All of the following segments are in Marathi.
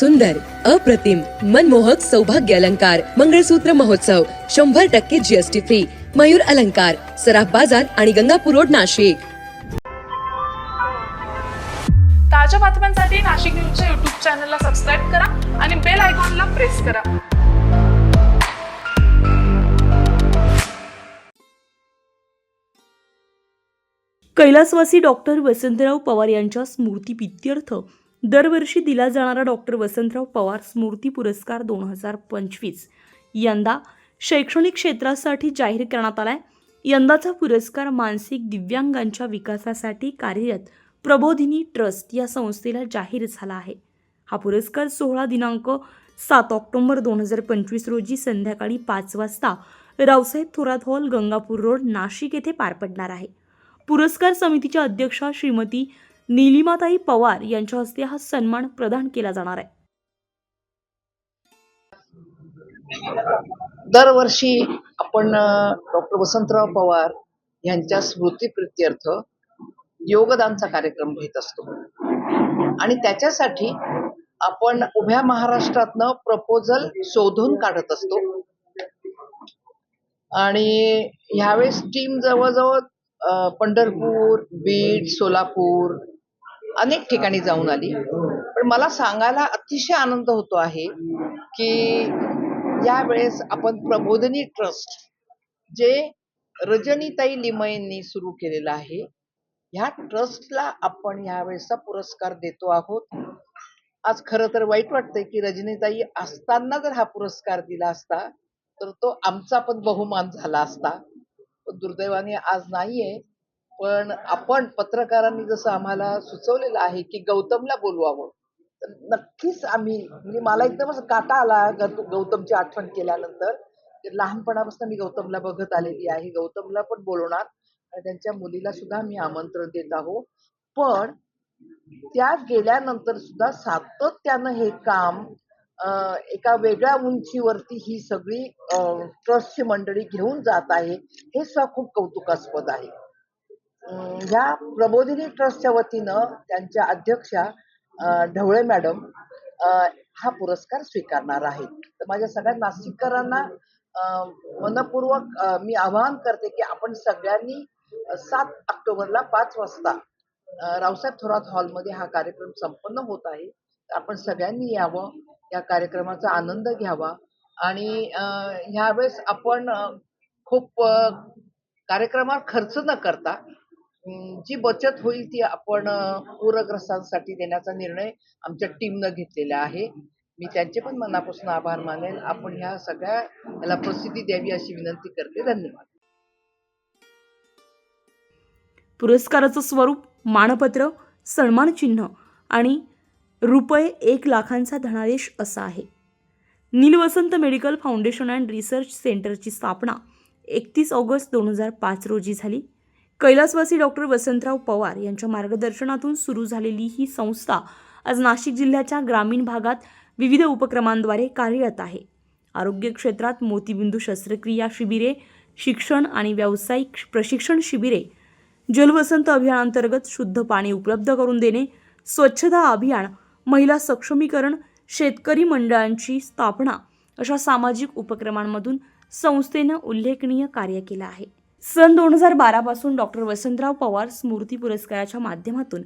सुंदर अप्रतिम मनमोहक सौभाग्य अलंकार मंगळसूत्र महोत्सव शंभर टक्के जीएसटी फ्री मयूर अलंकार सराफ बाजार आणि गंगापूर रोड नाशिक. ताज्या बातम्यांसाठी नाशिक न्यूजच्या युट्यूब चॅनलला सबस्क्राईब करा आणि बेल आयकॉनला प्रेस करा. कैलासवासी डॉक्टर वसंतराव पवार यांच्या स्मृतीप्रित्यर्थ दरवर्षी दिला जाणारा डॉक्टर वसंतराव पवार स्मृती पुरस्कार दोन हजार पंचवीस. यंदा शैक्षणिक क्षेत्रासाठी जाहीर करण्यात आला आहे यंदाचा पुरस्कार मानसिक दिव्यांगांच्या विकासासाठी कार्यरत प्रबोधिनी ट्रस्ट या संस्थेला जाहीर झाला आहे. हा पुरस्कार सोहळा दिनांक सात ऑक्टोबर दोन हजार पंचवीस रोजी संध्याकाळी पाच वाजता रावसाहेब थोरात हॉल गंगापूर रोड नाशिक येथे पार पडणार आहे. पुरस्कार समितीच्या अध्यक्षा श्रीमती निलिमाताई पवार यांच्या हस्ते हा सन्मान प्रदान केला जाणार आहे. दरवर्षी आपण डॉक्टर वसंतराव पवार यांच्या स्मृतीप्रित्यर्थ योगदानचा कार्यक्रम घेत असतो. आणि त्याच्यासाठी आपण उभ्या महाराष्ट्रातनं प्रपोजल शोधून काढत असतो. आणि ह्यावेळेस टीम जवळजवळ पंढरपूर बीड सोलापूर अनेक ठिकाणी जाऊन आली. पण मला सांगायला अतिशय आनंद होतो आहे की यावेळेस आपण प्रबोधनी ट्रस्ट जे रजनीताई लिमयेंनी सुरू केलेलं आहे ह्या ट्रस्टला आपण यावेळेसचा पुरस्कार देतो आहोत. आज खरं तर वाईट वाटतंय की रजनीताई असताना जर हा पुरस्कार दिला असता तर तो आमचा पण बहुमान झाला असता. पण दुर्दैवाने आज नाहीये. पण आपण पत्रकारांनी जसं आम्हाला सुचवलेलं आहे की गौतमला बोलवावं तर नक्कीच आम्ही म्हणजे मला एकदमच काटा आला गौतमची आठवण केल्यानंतर लहानपणापासून मी गौतमला बघत आलेली आहे गौतमला पण बोलवणार आणि त्यांच्या मुलीला सुद्धा मी आमंत्रण देत आहो पण त्या गेल्यानंतर सुद्धा सातत्यानं हे काम एका वेगळ्या उंचीवरती ही सगळी ट्रस्टची मंडळी घेऊन जात आहे हे सुद्धा खूप कौतुकास्पद आहे. ह्या प्रबोधिनी ट्रस्टच्या वतीनं त्यांच्या अध्यक्षा ढवळे मॅडम हा पुरस्कार स्वीकारणार आहेत. तर माझ्या सगळ्या नाशिककरांना मनपूर्वक मी आवाहन करते की आपण सगळ्यांनी सात ऑक्टोबरला पाच वाजता रावसाहेब थोरात हॉलमध्ये हा कार्यक्रम संपन्न होत आहे. तर आपण सगळ्यांनी यावं या कार्यक्रमाचा आनंद घ्यावा आणि ह्यावेळेस आपण खूप कार्यक्रमावर कार्यक्रमात खर्च न करता जी बचत होईल ती आपण पूरग्रस्तांसाठी देण्याचा निर्णय आमच्या टीमनं घेतलेला आहे. मी त्यांचे पण मनापासून आभार मानेल आपण ह्या सगळ्या याला प्रसिद्धी द्यावी अशी विनंती करते. धन्यवाद. पुरस्काराचं स्वरूप मानपत्र सन्मान चिन्ह आणि रुपये एक लाखांचा धनादेश असा आहे. Neelvasant medical foundation and research सेंटरची स्थापना एकतीस ऑगस्ट दोन हजार पाच रोजी झाली. कैलासवासी डॉक्टर वसंतराव पवार यांच्या मार्गदर्शनातून सुरू झालेली ही संस्था आज नाशिक जिल्ह्याच्या ग्रामीण भागात विविध उपक्रमांद्वारे कार्यरत आहे. आरोग्य क्षेत्रात मोतीबिंदू शस्त्रक्रिया शिबिरे शिक्षण आणि व्यावसायिक प्रशिक्षण शिबिरे जलवसंत अभियानांतर्गत शुद्ध पाणी उपलब्ध करून देणे स्वच्छता अभियान महिला सक्षमीकरण शेतकरी मंडळांची स्थापना अशा सामाजिक उपक्रमांमधून संस्थेनं उल्लेखनीय कार्य केलं आहे. सन दोन हजार बारापासून डॉक्टर वसंतराव पवार स्मृती पुरस्काराच्या माध्यमातून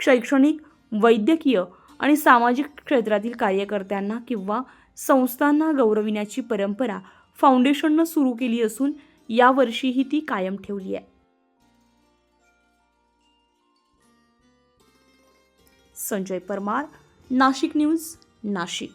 शैक्षणिक वैद्यकीय आणि सामाजिक क्षेत्रातील कार्यकर्त्यांना किंवा संस्थांना गौरविण्याची परंपरा फाउंडेशननं सुरू केली असून यावर्षीही ती कायम ठेवली आहे. संजय परमार नाशिक न्यूज नाशिक.